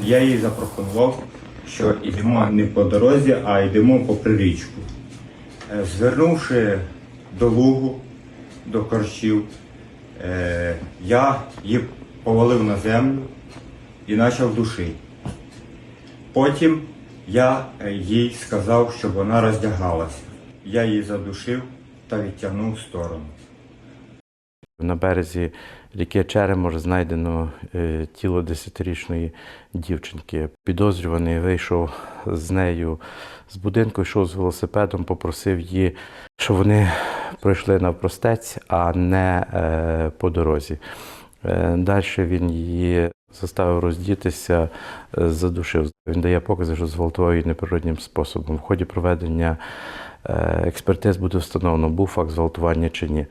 Я їй запропонував, що йдемо не по дорозі, а йдемо попри річку. Е, Звернувши до лугу, до корчів, е, я її повалив на землю і почав душити. Потім я е, їй сказав, щоб вона роздягалася. Я її задушив та відтягнув в сторону. На березі ріки Черемор знайдено е, тіло десятирічної дівчинки. Підозрюваний вийшов з нею з будинку, йшов з велосипедом, попросив її, щоб вони пройшли навпростець, а не е, по дорозі. Е, Далі він її заставив роздітися, задушив. Він дає покази, що зґвалтував її неприроднім способом. В ході проведення експертиз буде встановлено, був факт зґвалтування чи ні.